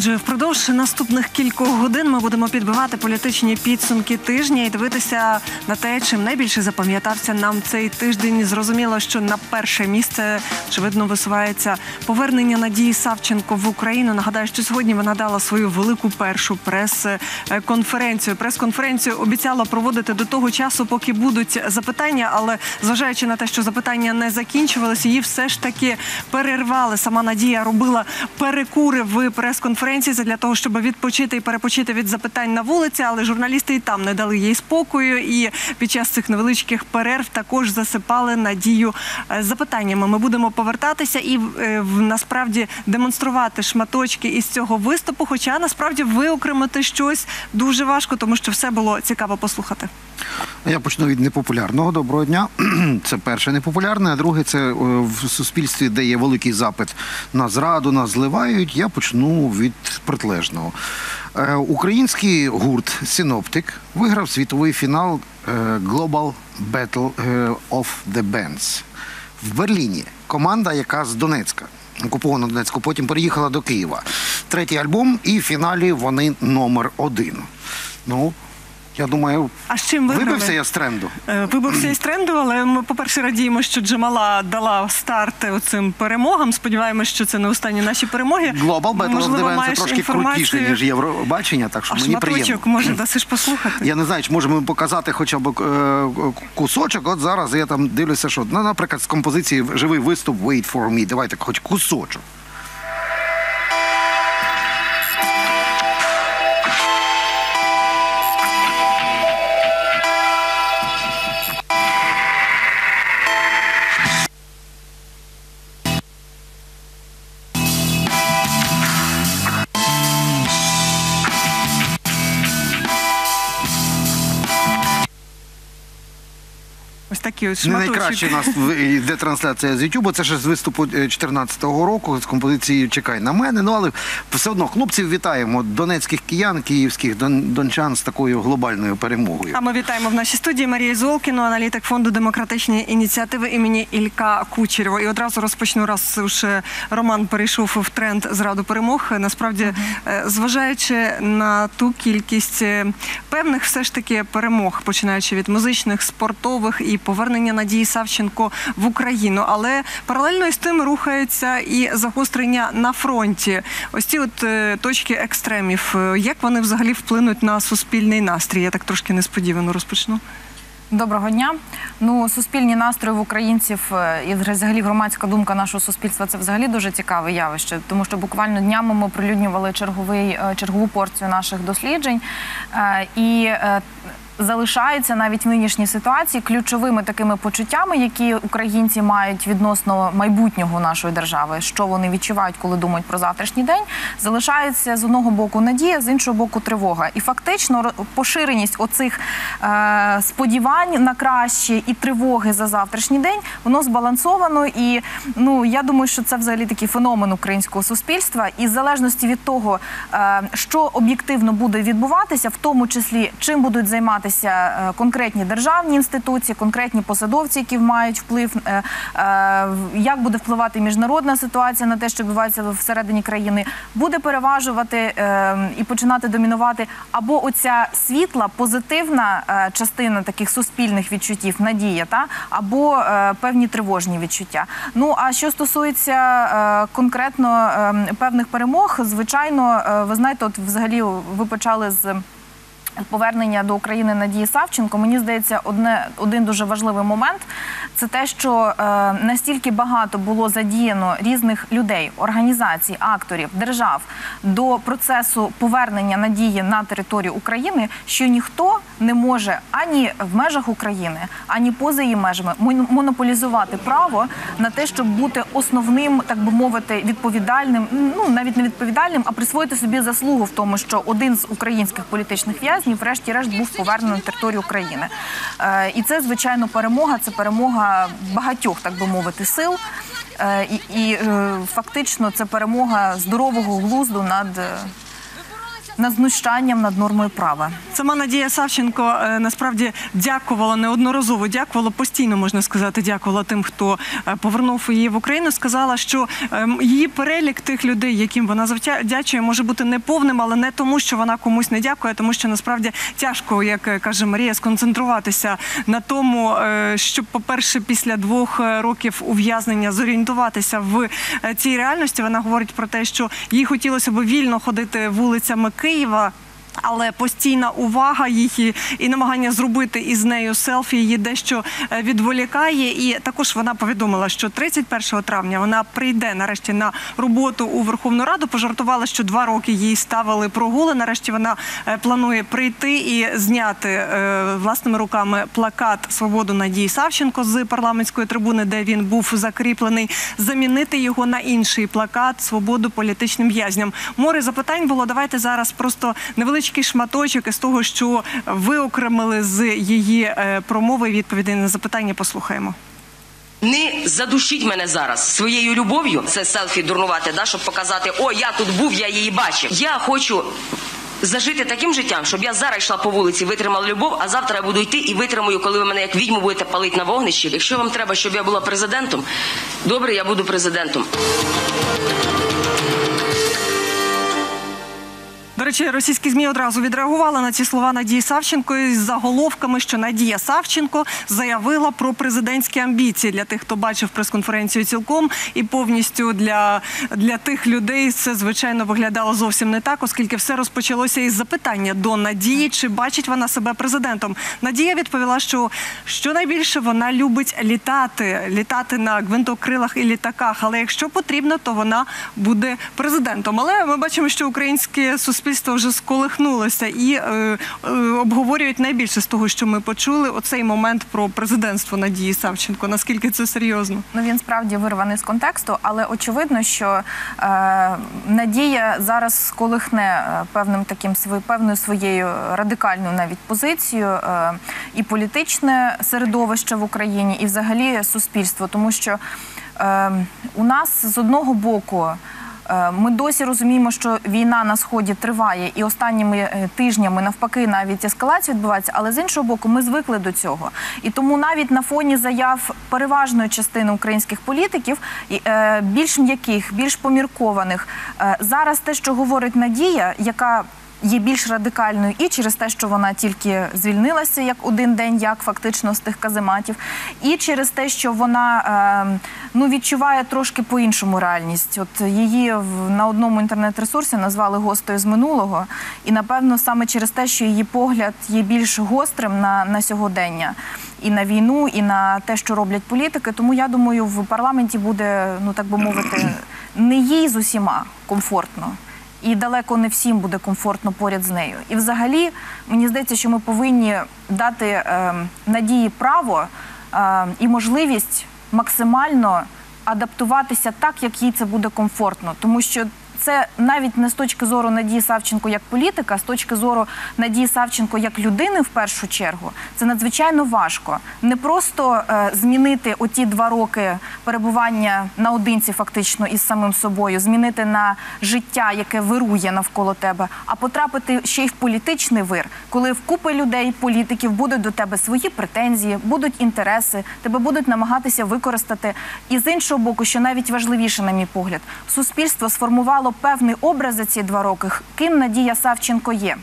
Отже, впродовж наступних кількох годин ми будемо підбивати політичні підсумки тижня і дивитися на те, чим найбільше запам'ятався нам цей тиждень. Зрозуміло, що на перше місце очевидно висувається повернення Надії Савченко в Україну. Нагадаю, що сьогодні вона дала свою велику першу прес-конференцію. Прес-конференцію обіцяла проводити до того часу, поки будуть запитання, але зважаючи на те, що запитання не закінчувалися, її все ж таки перервали. Сама Надія робила перекури в прес-конференції для того, щоб відпочити і перепочити від запитань на вулиці, але журналісти і там не дали їй спокою. І під час цих невеличких перерв також засипали надію е, запитаннями. Ми будемо повертатися і е, насправді демонструвати шматочки із цього виступу. Хоча насправді виокремити щось дуже важко, тому що все було цікаво послухати. Я почну від непопулярного. Доброго дня. Це перше непопулярне, а друге це е, в суспільстві, де є великий запит на зраду, нас зливають. Я почну від протилежного. Е, Український гурт Синоптик виграв світовий фінал е, Global Battle of the Bands в Берліні. Команда, яка з Донецька. Окупованого Донецьку, потім переїхала до Києва. Третій альбом, і в фіналі вони номер один. Ну, я думаю, А з чим виграли? Вибився я з тренду. Е, Вибився із тренду, але ми, по-перше, радіємо, що Джамала дала старт цим перемогам. Сподіваємось, що це не останні наші перемоги. Bands маєш це трошки інформацію. крутіше, ніж Євробачення, так що А мені приємно. шматочок, може, дасиш послухати? Я не знаю, чи можемо показати хоча б е, кусочок. От зараз я там дивлюся, що ну, наприклад, з композиції живий виступ Wait for me. Давайте хоч кусочок. Такі ось Не найкраще у нас йде трансляція з Ютубу. Це ще з виступу 2014 року з композицією Чекай на мене. Ну але все одно хлопців вітаємо донецьких киян, київських дон- дончан з такою глобальною перемогою. А ми вітаємо в нашій студії Марію Золкіну, аналітик фонду демократичні ініціативи імені Ілька Кучерєва. І одразу розпочну, раз уж е, Роман перейшов в тренд зраду перемог. Насправді, е, зважаючи на ту кількість е, певних все ж таки перемог, починаючи від музичних, спортових і повернення Надії Савченко в Україну. Але паралельно із тим рухається і загострення на фронті. Ось ці от е, точки екстремів. Е, Як вони взагалі вплинуть на суспільний настрій? Я так трошки несподівано розпочну. Доброго дня. Ну, суспільні настрої в українців е, і взагалі громадська думка нашого суспільства це взагалі дуже цікаве явище, тому що буквально днями ми прилюднювали черговий чергову порцію наших досліджень і. Залишаються навіть в нинішній ситуації ключовими такими почуттями, які українці мають відносно майбутнього нашої держави, що вони відчувають, коли думають про завтрашній день. Залишається з одного боку надія, з іншого боку тривога. І фактично поширеність оцих е, сподівань на краще і тривоги за завтрашній день воно збалансовано. І ну я думаю, що це взагалі такий феномен українського суспільства. І в залежності від того, е, що об'єктивно буде відбуватися, в тому числі чим будуть займатися е, конкретні державні інституції, конкретні посадовці, які мають вплив, е, е, як буде впливати міжнародна ситуація на те, що відбувається всередині країни, буде переважувати і починати домінувати або оця світла, позитивна частина таких суспільних відчуттів, надія, та або певні тривожні відчуття. Ну а що стосується конкретно е, певних перемог, звичайно, ви знаєте, от взагалі ви почали з. Повернення до України Надії Савченко, мені здається, одне один дуже важливий момент це те, що е, настільки багато було задіяно різних людей, організацій, акторів, держав до процесу повернення надії на територію України, що ніхто не може ані в межах України, ані поза її межами мон- монополізувати право на те, щоб бути основним, так би мовити, відповідальним, ну навіть не відповідальним, а присвоїти собі заслугу в тому, що один з українських політичних в'язнів, врешті-решт, був повернений на територію України. Е, і це звичайно перемога. Це перемога багатьох, так би мовити, сил. Е, і і е, фактично це перемога здорового глузду над. Над знущанням над нормою права. Сама Надія Савченко е, насправді дякувала неодноразово, дякувала постійно, можна сказати, дякувала тим, хто е, повернув її в Україну. Сказала, що ем, її перелік тих людей, яким вона завдячує, може бути неповним, але не тому, що вона комусь не дякує, а тому що насправді тяжко, як е, каже Марія, сконцентруватися на тому, щоб, по-перше, після двох років ув'язнення зорієнтуватися в цій реальності. Вона говорить про те, що їй хотілося б вільно ходити вулицями Києва. Києва. Але постійна увага її і намагання зробити із нею селфі її дещо е, відволікає. І також вона повідомила, що 31 травня вона прийде нарешті на роботу у Верховну Раду. Пожартувала, що два роки їй ставили прогули. Нарешті вона е, планує прийти і зняти е, власними руками плакат Свободу Надії Савченко з парламентської трибуни, де він був закріплений, замінити його на інший плакат Свободу політичним в'язням. Море запитань було. Давайте зараз просто невеличкий шматочок із того, що ви окремили з її е, промови. Відповідей на запитання послухаємо. Не задушіть мене зараз своєю любов'ю. Це селфі дурнувати, да, щоб показати, о, я тут був, я її бачив. Я хочу зажити таким життям, щоб я зараз йшла по вулиці, витримала любов, а завтра я буду йти і витримую, коли ви мене як відьму будете палити на вогнищі. Якщо вам треба, щоб я була президентом, добре, я буду президентом. До речі, російські змі одразу відреагували на ці слова Надії Савченко із заголовками, що Надія Савченко заявила про президентські амбіції для тих, хто бачив прес-конференцію цілком, і повністю для, для тих людей це звичайно виглядало зовсім не так, оскільки все розпочалося із запитання до Надії, чи бачить вона себе президентом. Надія відповіла, що щонайбільше вона любить літати, літати на гвинтокрилах і літаках. Але якщо потрібно, то вона буде президентом. Але ми бачимо, що українське суспільство вже сколихнулося і е, е, обговорюють найбільше з того, що ми почули, оцей момент про президентство Надії Савченко. Наскільки це серйозно? Ну він справді вирваний з контексту, але очевидно, що е, Надія зараз сколихне певним таким певною своєю радикальною навіть позицією е, і політичне середовище в Україні, і взагалі суспільство, тому що е, у нас з одного боку. Е, Ми досі розуміємо, що війна на сході триває, і останніми е, тижнями навпаки навіть ескалація відбувається. Але з іншого боку, ми звикли до цього. І тому навіть на фоні заяв переважної частини українських політиків, е, більш м'яких, більш поміркованих, зараз те, що говорить Надія, яка Є більш радикальною і через те, що вона тільки звільнилася як один день, як фактично з тих казематів, і через те, що вона е, ну відчуває трошки по-іншому реальність. От її в на одному інтернет-ресурсі назвали гостею з минулого, і напевно саме через те, що її погляд є більш гострим на, на сьогодення. І на війну, і на те, що роблять політики. Тому я думаю, в парламенті буде, ну так би мовити, не їй з усіма комфортно і далеко не всім буде комфортно поряд з нею. І взагалі мені здається, що ми повинні дати е, надії право е, і можливість максимально адаптуватися так, як їй це буде комфортно, тому що. Це навіть не з точки зору Надії Савченко як політика, а з точки зору Надії Савченко як людини в першу чергу, це надзвичайно важко. Не просто е, змінити оті два роки перебування наодинці, фактично із самим собою, змінити на життя, яке вирує навколо тебе, а потрапити ще й в політичний вир, коли в купи людей, політиків будуть до тебе свої претензії, будуть інтереси, тебе будуть намагатися використати. І з іншого боку, що навіть важливіше, на мій погляд, суспільство сформувало певний образ за ці два роки, ким Надія Савченко є.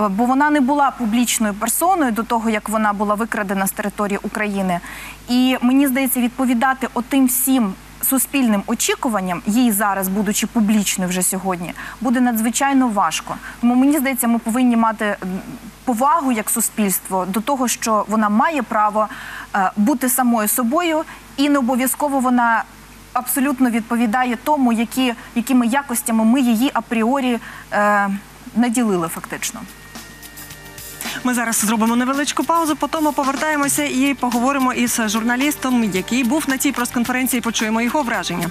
Е, Бо вона не була публічною персоною до того, як вона була викрадена з території України. І мені здається, відповідати отим всім суспільним очікуванням, їй зараз, будучи публічною вже сьогодні, буде надзвичайно важко. Тому мені здається, ми повинні мати повагу як суспільство до того, що вона має право е, бути самою собою, і не обов'язково вона. Абсолютно відповідає тому, які, якими якостями ми її апріорі е, наділили фактично. Ми зараз зробимо невеличку паузу, потім повертаємося і поговоримо із журналістом, який був на цій прес-конференції. Почуємо його враження.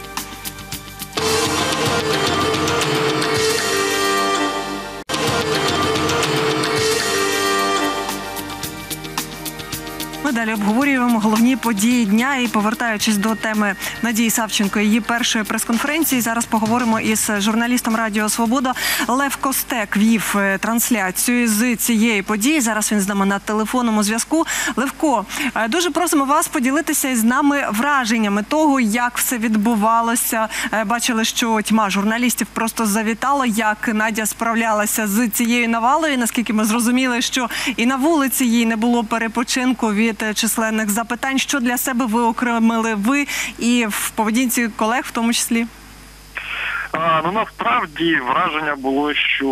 Обговорюємо головні події дня. І повертаючись до теми Надії Савченко, її першої прес-конференції. Зараз поговоримо із журналістом Радіо Свобода. Лев Костек вів е, трансляцію з цієї події. Зараз він з нами на телефонному зв'язку. Левко, е, дуже просимо вас поділитися із нами враженнями того, як все відбувалося. Е, Бачили, що тьма журналістів просто завітала, як Надя справлялася з цією навалою. Наскільки ми зрозуміли, що і на вулиці їй не було перепочинку від численних запитань. Що для себе ви окремили ви і в поведінці колег, в тому числі? А, ну насправді враження було, що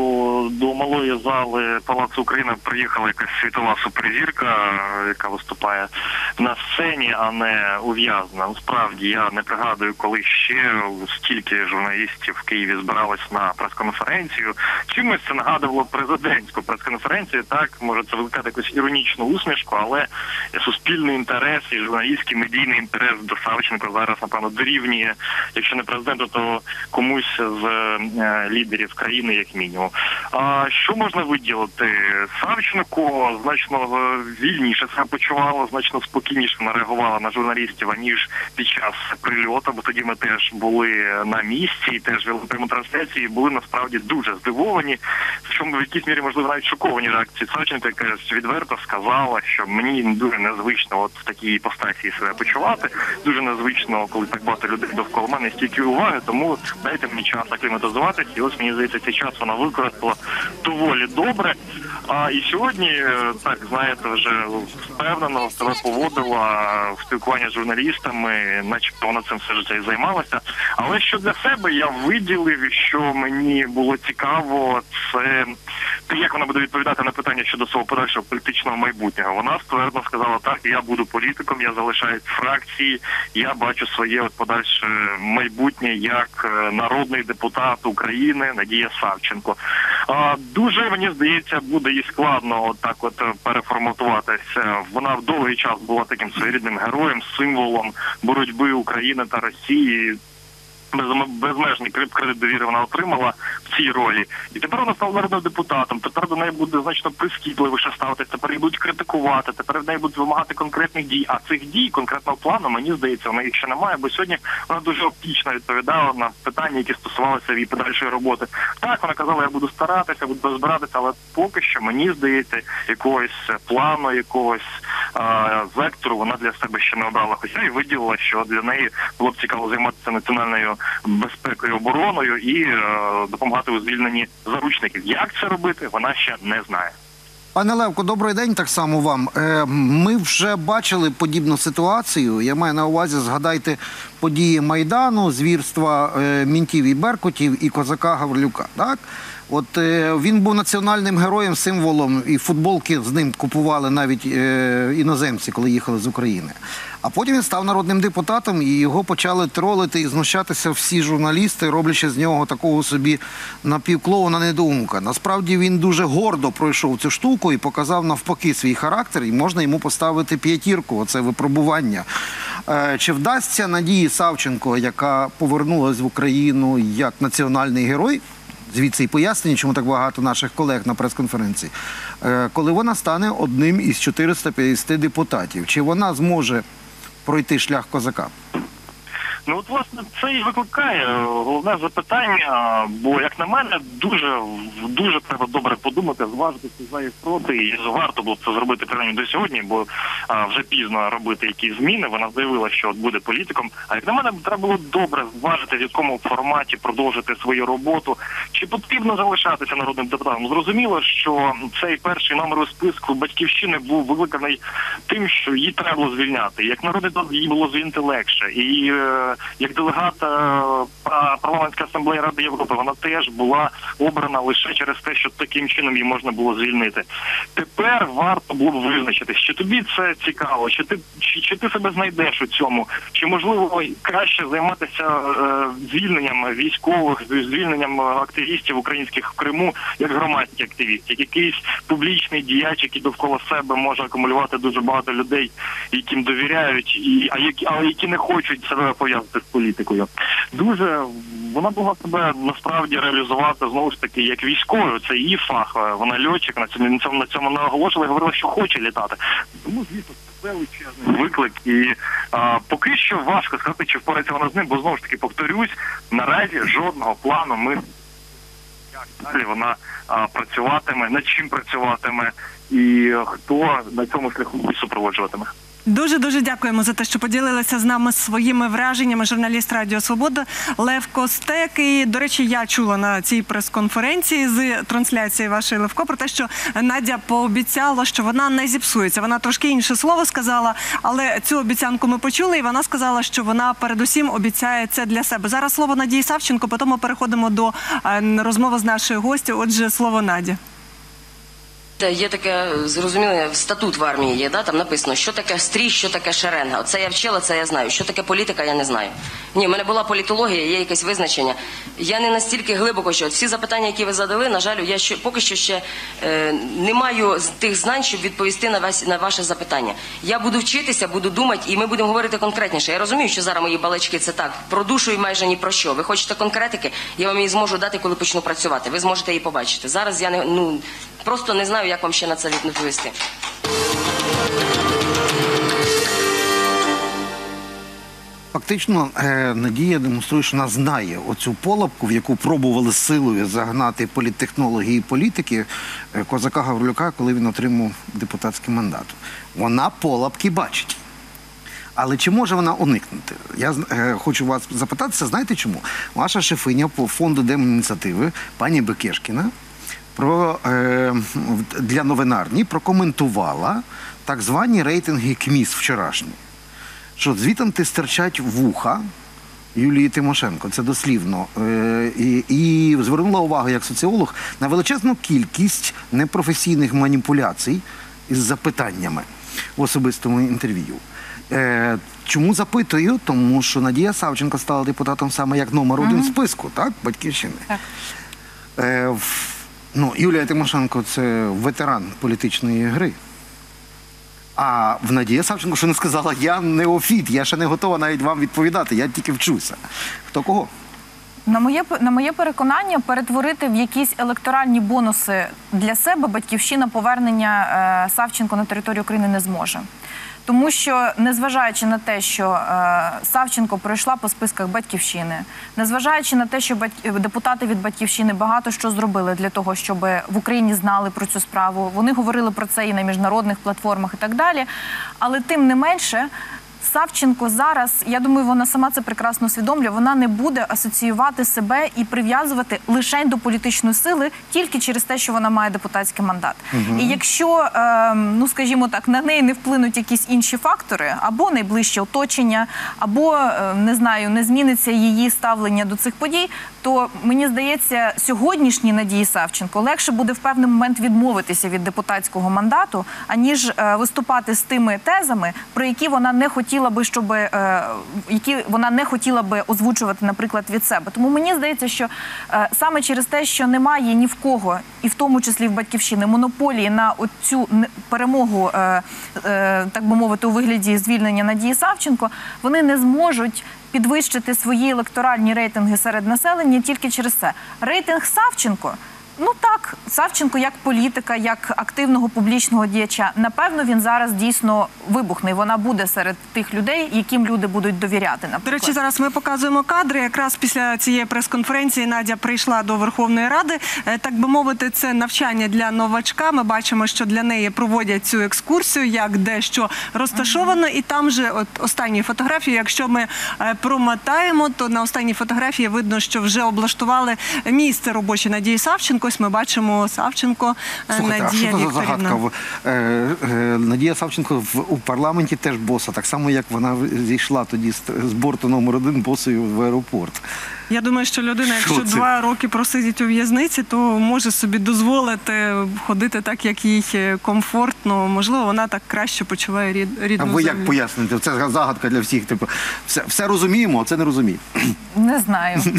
до малої зали Палацу України приїхала якась світова суперзірка, яка виступає на сцені, а не ув'язана. Насправді я не пригадую, коли ще стільки журналістів в Києві збиралось на прес-конференцію. Чимось це нагадувало президентську прес-конференцію. Так може це викликати якусь іронічну усмішку, але суспільний інтерес і журналістський медійний інтерес до Савченко зараз напевно дорівнює, якщо не президенту, то комусь з е, лідерів країни, як мінімум. А що можна виділити? Савченко значно е, вільніше себе почувала, значно спокійніше вона реагувала на журналістів аніж під час прильоту. Бо тоді ми теж були на місці і теж вели пряму трансляцію. Були насправді дуже здивовані. Причому в якійсь мірі можливо навіть шоковані реакції Савченко, яка відверто сказала, що мені дуже незвично от в такій іпостасії себе почувати. Дуже незвично, коли так багато людей довкола мене стільки уваги. Тому дайте мені час акліматизуватися. І ось мені здається, цей час вона використала доволі добре. А і сьогодні, е, так знаєте, вже впевнено себе поводила в спілкуванні з журналістами, начебто вона цим все життя і займалася. Але що для себе я виділив, що мені було цікаво, це те, як вона буде відповідати на питання щодо свого подальшого політичного майбутнього. Вона ствердно сказала, так я буду політиком, я залишаюсь фракції, я бачу своє от подальше майбутнє як е, народний депутат України Надія Савченко. Дуже мені здається, буде їй складно от так от переформатуватися. Вона в довгий час була таким своєрідним героєм, символом боротьби України та Росії. Безме- Безмежний кредит довіри вона отримала в цій ролі, і тепер вона стала народним депутатом. Тепер до неї буде значно прискіпливіше ставитися. Тепер її будуть критикувати. Тепер в неї будуть вимагати конкретних дій. А цих дій, конкретного плану, мені здається, в неї ще немає. Бо сьогодні вона дуже оптічно відповідала на питання, які стосувалися її подальшої роботи. Так вона казала, я буду старатися, буду розбиратися, але поки що мені здається, якогось плану, якогось а, вектору вона для себе ще не обрала. Хоча і виділила, що для неї було б цікаво займатися національною безпекою, обороною і е, допомагати у звільненні заручників. Як це робити, вона ще не знає. Пане Левко, добрий день. Так само вам. Е, Ми вже бачили подібну ситуацію. Я маю на увазі, згадайте події майдану, звірства е, мінтів і беркутів і козака Гаврилюка. Так, от е, він був національним героєм, символом, і футболки з ним купували навіть е, іноземці, коли їхали з України. А потім він став народним депутатом, і його почали тролити і знущатися всі журналісти, роблячи з нього такого собі напівклоуна недоумка. Насправді він дуже гордо пройшов цю штуку і показав навпаки свій характер, і можна йому поставити п'ятірку. Оце випробування. Е, Чи вдасться Надії Савченко, яка повернулась в Україну як національний герой? Звідси і пояснення, чому так багато наших колег на прес-конференції, Е, коли вона стане одним із 450 депутатів, чи вона зможе пройти шлях козака? Ну от власне це і викликає е, головне запитання. Бо як на мене, дуже дуже треба добре подумати, зважитися за і проти. І варто було б це зробити принаймні до сьогодні, бо а, вже пізно робити якісь зміни. Вона заявила, що от буде політиком. А як на мене, треба було добре зважити, в якому форматі продовжити свою роботу. Чи потрібно залишатися народним депутатом? Зрозуміло, що цей перший номер у списку батьківщини був викликаний тим, що її треба було звільняти. Як народний депутат її було звільнити легше, і е, як делегат е, парламентської асамблеї Ради Європи, вона теж була обрана лише через те, що таким чином її можна було звільнити. Тепер варто було б визначитись, чи тобі це цікаво, чи ти чи, чи ти себе знайдеш у цьому, чи можливо краще займатися е, звільненням військових, звільненням активістів українських в Криму як громадський активіст, як якийсь публічний діяч, який довкола себе може акумулювати дуже багато людей, яким довіряють, і а які але які не хочуть себе пов'язати пов'язати з політикою. Дуже вона могла себе насправді реалізувати знову ж таки як військовою. Це її фах. е, Вона льотчик на цьому на цьому на цьому наголошувала говорила, що хоче літати. Тому звісно, це величезний виклик, і а, поки що важко сказати, чи впорається вона з ним, бо знову ж таки повторюсь, наразі жодного плану ми як далі вона а, працюватиме, над чим працюватиме, і е, хто на цьому шляху супроводжуватиме. Дуже дуже дякуємо за те, що поділилися з нами своїми враженнями. Журналіст Радіо Свобода Лев Костек. І, до речі, я чула на цій прес-конференції з трансляції вашої Левко про те, що Надя пообіцяла, що вона не зіпсується. Вона трошки інше слово сказала, але цю обіцянку ми почули, і вона сказала, що вона передусім обіцяє це для себе. Зараз слово Надії Савченко. Потім ми переходимо до е, розмови з нашою гостю. Отже, слово Наді. Є таке зрозуміле статут в армії є, да? там написано, що таке стрій, що таке шеренга. Оце я вчила, це я знаю. Що таке політика, я не знаю. Ні, в мене була політологія, є якесь визначення. Я не настільки глибоко, що всі запитання, які ви задали, на жаль, я ще поки що ще е, не маю тих знань, щоб відповісти на вас на ваше запитання. Я буду вчитися, буду думати, і ми будемо говорити конкретніше. Я розумію, що зараз мої балачки це так про душу і майже ні про що. Ви хочете конкретики, я вам її зможу дати, коли почну працювати. Ви зможете її побачити. Зараз я не ну просто не знаю, як вам ще на це відповісти. Фактично, е, Надія демонструє, що вона знає оцю полапку, в яку пробували силою загнати політтехнологи і політики е, козака Гаврилюка, коли він отримав депутатський мандат. Вона полапки бачить. Але чи може вона уникнути? Я е, хочу вас запитатися, знаєте чому? Ваша шефиня по фонду Демініціативи, пані Бекешкіна, про, е, для новинарні прокоментувала так звані рейтинги КМІС вчорашні що звітом стирчать вуха Юлії Тимошенко. Це дослівно. Е, і, і звернула увагу як соціолог на величезну кількість непрофесійних маніпуляцій із запитаннями в особистому інтерв'ю. Е, чому запитую? Тому що Надія Савченко стала депутатом саме як номер один в списку, так? Батьківщини. Так. Ну, Юлія Тимошенко це ветеран політичної гри. А в Надія Савченко, що не сказала, я неофіт, я ще не готова навіть вам відповідати, я тільки вчуся. Хто кого? На моє на моє переконання, перетворити в якісь електоральні бонуси для себе батьківщина повернення е, Савченко на територію України не зможе. Тому що, незважаючи на те, що е, Савченко пройшла по списках батьківщини, незважаючи на те, що депутати від батьківщини багато що зробили для того, щоб в Україні знали про цю справу, вони говорили про це і на міжнародних платформах, і так далі. Але тим не менше, Савченко зараз, я думаю, вона сама це прекрасно усвідомлює. Вона не буде асоціювати себе і прив'язувати лише до політичної сили тільки через те, що вона має депутатський мандат. І якщо, ем, ну скажімо так, на неї не вплинуть якісь інші фактори, або найближче оточення, або е, не знаю, не зміниться її ставлення до цих подій, то мені здається, сьогоднішній Надії Савченко легше буде в певний момент відмовитися від депутатського мандату, аніж е, виступати з тими тезами, про які вона не хотіла би, щоб е, які вона не хотіла би озвучувати, наприклад, від себе. Тому мені здається, що е, саме через те, що немає ні в кого, і в тому числі в батьківщини, монополії на цю перемогу, е, е, так би мовити, у вигляді звільнення Надії Савченко, вони не зможуть підвищити свої електоральні рейтинги серед населення тільки через це. Рейтинг Савченко. Ну так, Савченко як політика, як активного публічного діяча, напевно, він зараз дійсно вибухне. і Вона буде серед тих людей, яким люди будуть довіряти. Наприклад. До речі, зараз ми показуємо кадри. Якраз після цієї прес-конференції Надя прийшла до Верховної Ради. Е, Так би мовити, це навчання для новачка. Ми бачимо, що для неї проводять цю екскурсію, як де що розташовано. І там же, от останні фотографії, якщо ми е, промотаємо, то на останній фотографії видно, що вже облаштували місце робоче Надії Савченко. Ось ми бачимо Савченко Слухайте, Надія а що це за Вікторівна. загадка? Е, е, Надія Савченко в, у парламенті теж боса, так само як вона зійшла тоді з, з борту номер один босою в аеропорт. Я думаю, що людина, якщо це? два роки просидить у в'язниці, то може собі дозволити ходити так, як їй е, комфортно. Можливо, вона так краще почуває рід, А рідну ви як поясните? Це загадка для всіх. Типу, все, все розуміємо, а це не розуміємо. Не знаю.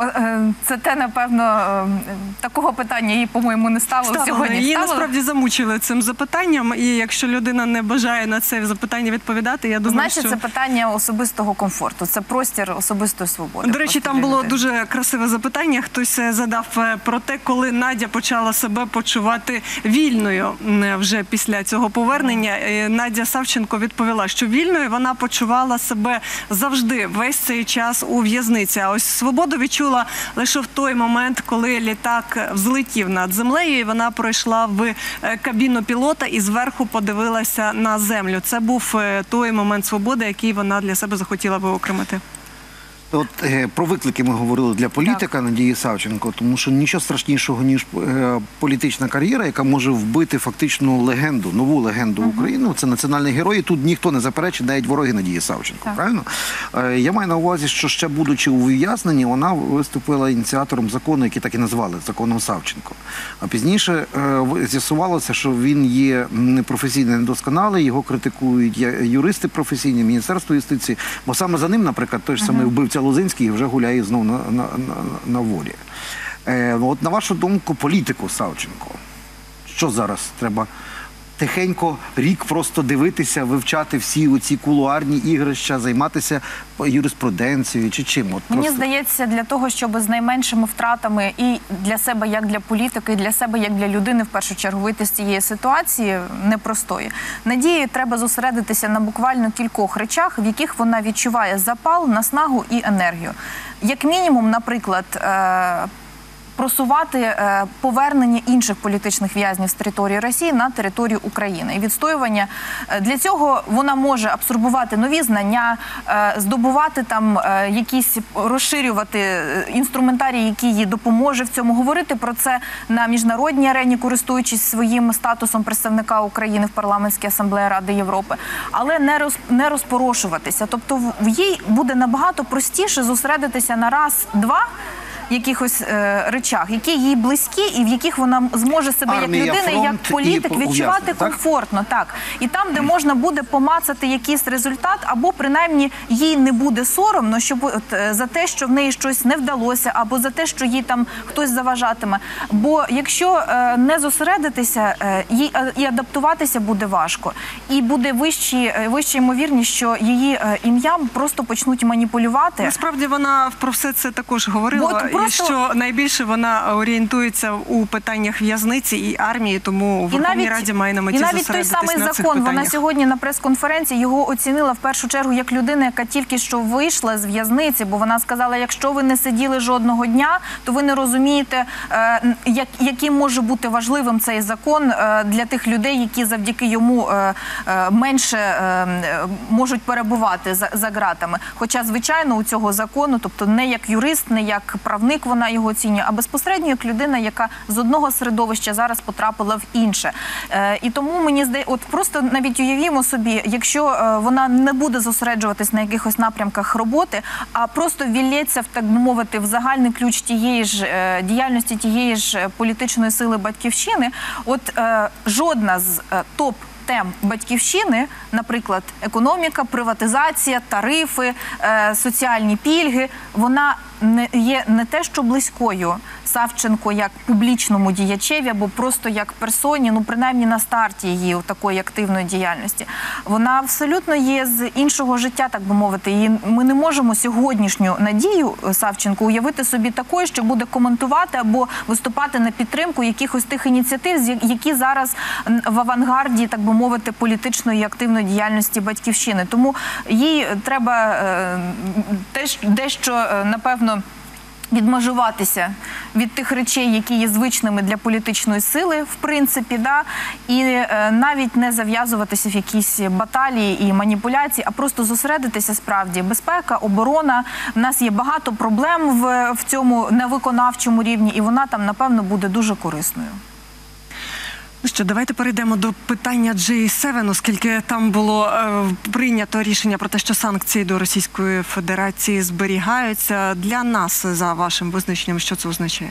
Е, Це те, напевно, е, такого питання їй, по-моєму, не ставили Ставили. сьогодні. Її ставили. насправді замучили цим запитанням, і якщо людина не бажає на це запитання відповідати, я думаю, Значить, що це питання особистого комфорту, це простір особистої свободи. До речі, там було дуже красиве запитання. Хтось е, задав е, про те, коли Надя почала себе почувати вільною вже після цього повернення. Е, Надя Савченко відповіла, що вільною вона почувала себе завжди весь цей час у в'язниці. А ось свободу відчула лише в той момент, коли літак взлетів над землею, і вона пройшла в е, кабіну пілота і зверху подивилася на землю. Це був е, той момент свободи, який вона для себе захотіла виокремити. От е, про виклики ми говорили для політика Надії Савченко, тому що нічого страшнішого ніж е, політична кар'єра, яка може вбити фактично легенду, нову легенду України. Це національний герой. І Тут ніхто не заперечить, навіть вороги Надії Савченко. Так. Правильно Е, я маю на увазі, що ще будучи у ув'язненні, вона виступила ініціатором закону, який так і назвали законом Савченко. А пізніше е, з'ясувалося, що він є непрофесійний, недосконалий. Його критикують юристи професійні, міністерство юстиції. Бо саме за ним, наприклад, той ж самий вбивця Лозинський вже гуляє знову на, на, на, на волі. Е, от на вашу думку, політику Савченко, що зараз треба? Тихенько рік просто дивитися, вивчати всі оці кулуарні ігрища, займатися юриспруденцією чи чим? От Мені просто- здається, для того, щоб з найменшими втратами і для себе, як для політики, і для себе, як для людини, в першу чергу вийти з цієї ситуації непростої. Надії треба зосередитися на буквально кількох речах, в яких вона відчуває запал, наснагу і енергію. Як мінімум, наприклад. Просувати е, повернення інших політичних в'язнів з території Росії на територію України і відстоювання Е, для цього вона може абсорбувати нові знання, е, здобувати там якісь розширювати інструментарій, який їй допоможе в цьому говорити про це на міжнародній арені, користуючись своїм статусом представника України в парламентській асамблеї Ради Європи, але не роз не розпорошуватися. Тобто, в їй буде набагато простіше зосередитися на раз, два. Якихось е, речах, які їй близькі, і в яких вона зможе себе Армія, як людина, фронт як політик і відчувати так? комфортно, так і там, де можна буде помацати якийсь результат, або принаймні їй не буде соромно, щоб от, е, за те, що в неї щось не вдалося, або за те, що їй там хтось заважатиме. Бо якщо е, не зосередитися, е, їй е, і адаптуватися буде важко, і буде вищі, е, вища ймовірність, що її е, ім'ям просто почнуть маніпулювати. Насправді вона про все це також говорила, От просто- і що найбільше вона орієнтується у питаннях в'язниці і армії, тому в Верховній Раді має на меті і навіть той самий на цих закон. Вона сьогодні на прес-конференції його оцінила в першу чергу як людина, яка тільки що вийшла з в'язниці, бо вона сказала: якщо ви не сиділи жодного дня, то ви не розумієте, е, як, яким може бути важливим цей закон е, для тих людей, які завдяки йому е, менше можуть перебувати за, за ґратами. Хоча, звичайно, у цього закону, тобто не як юрист, не як правник, вона його оцінює, а безпосередньо як людина, яка з одного середовища зараз потрапила в інше. Е, і тому мені здається, от просто навіть уявімо собі, якщо е, вона не буде зосереджуватись на якихось напрямках роботи, а просто вілється в так би мовити в загальний ключ тієї ж е, діяльності тієї ж політичної сили батьківщини, от жодна з топ. Тем батьківщини, наприклад, економіка, приватизація, тарифи, соціальні пільги, вона не є не те, що близькою Савченко як публічному діячеві або просто як персоні, ну принаймні на старті її такої активної діяльності. Вона абсолютно є з іншого життя, так би мовити. І ми не можемо сьогоднішню надію е, Савченко уявити собі такою, що буде коментувати або виступати на підтримку якихось тих ініціатив, які зараз в авангарді, так би мовити, політичної активної діяльності батьківщини. Тому їй треба е, дещо е, напевно. Відмежуватися від тих речей, які є звичними для політичної сили, в принципі, да, і е, навіть не зав'язуватися в якісь баталії і маніпуляції, а просто зосередитися справді безпека, оборона. В нас є багато проблем в, в цьому невиконавчому рівні, і вона там напевно буде дуже корисною. Ну що, давайте перейдемо до питання G7, оскільки там було е, прийнято рішення про те, що санкції до Російської Федерації зберігаються. Для нас, за вашим визначенням, що це означає?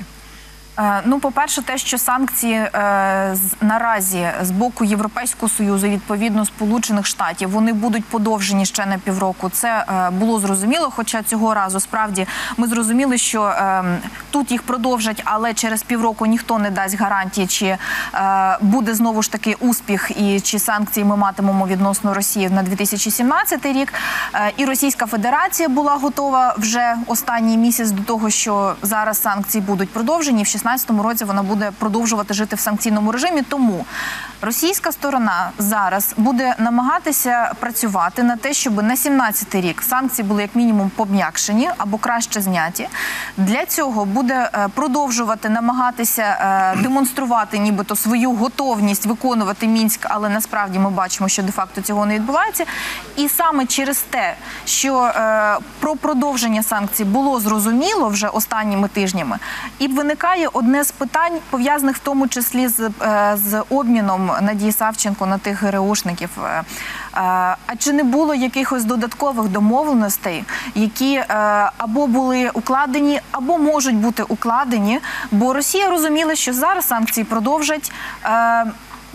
Е, Ну, по-перше, те, що санкції е, наразі з боку Європейського союзу, відповідно Сполучених Штатів, вони будуть подовжені ще на півроку. Це е, було зрозуміло. Хоча цього разу справді ми зрозуміли, що е, тут їх продовжать, але через півроку ніхто не дасть гарантії, чи е, буде знову ж таки успіх, і чи санкції ми матимемо відносно Росії на 2017 рік. Е, і Російська Федерація була готова вже останній місяць до того, що зараз санкції будуть продовжені. В 2016 році вона буде продовжувати жити в санкційному режимі. Тому російська сторона зараз буде намагатися працювати на те, щоб на 17 рік санкції були як мінімум пом'якшені або краще зняті. Для цього буде е, продовжувати намагатися е, демонструвати, нібито свою готовність виконувати мінськ, але насправді ми бачимо, що де-факто цього не відбувається. І саме через те, що е, про продовження санкцій було зрозуміло вже останніми тижнями, і виникає одне з питань, пов'язаних в тому числі з, е, з обміном Надії Савченко на тих ГРУшників. Е, е, А чи не було якихось додаткових домовленостей, які е, або були укладені, або можуть бути укладені? Бо Росія розуміла, що зараз санкції продовжать. е,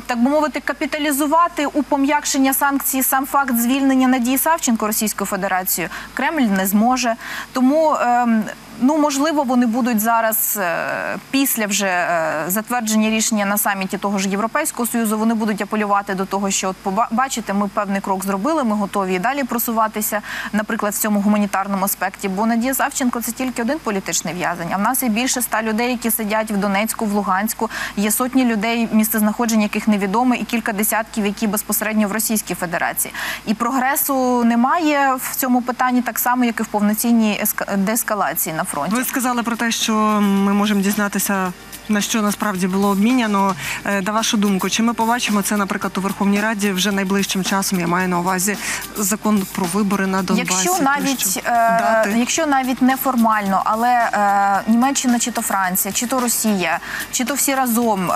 так би мовити, капіталізувати у пом'якшення санкцій сам факт звільнення Надії Савченко Російською Федерацією Кремль не зможе. Тому ем, ну можливо вони будуть зараз е, після вже е, затвердження рішення на саміті того ж Європейського союзу. Вони будуть апелювати до того, що от поба- бачите, ми певний крок зробили. Ми готові і далі просуватися, наприклад, в цьому гуманітарному аспекті. Бо Надія Савченко це тільки один політичний в'язень. А в нас є більше ста людей, які сидять в Донецьку, в Луганську. Є сотні людей, місце знаходження яких невідоме, і кілька десятків, які безпосередньо в Російській Федерації. І прогресу немає в цьому питанні так само, як і в повноцінній еска- деескалації на фронті. Ви сказали про те, що ми можемо дізнатися. На що насправді було обміняно? Е, На вашу думку, чи ми побачимо це, наприклад, у Верховній Раді вже найближчим часом? Я маю на увазі закон про вибори на Донбасі. Якщо навіть, е, якщо навіть неформально, але е, Німеччина чи то Франція, чи то Росія, чи то всі разом е,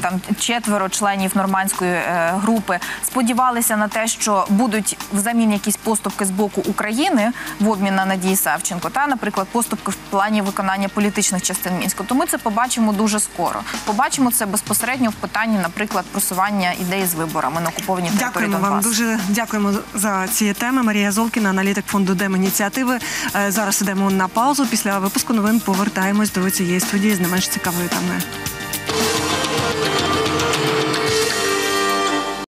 там четверо членів нормандської е, групи сподівалися на те, що будуть взамін якісь поступки з боку України в обмін на Надії Савченко, та, наприклад, поступки в плані виконання політичних частин Мінську, то ми це побачимо дуже скоро. Побачимо це безпосередньо в питанні, наприклад, просування ідеї з виборами на окупованій території Дякуємо вам дуже дякуємо за ці теми. Марія Золкіна, аналітик фонду Демініціативи. Е, Зараз ідемо на паузу. Після випуску новин повертаємось до цієї студії з не менш цікавою темою.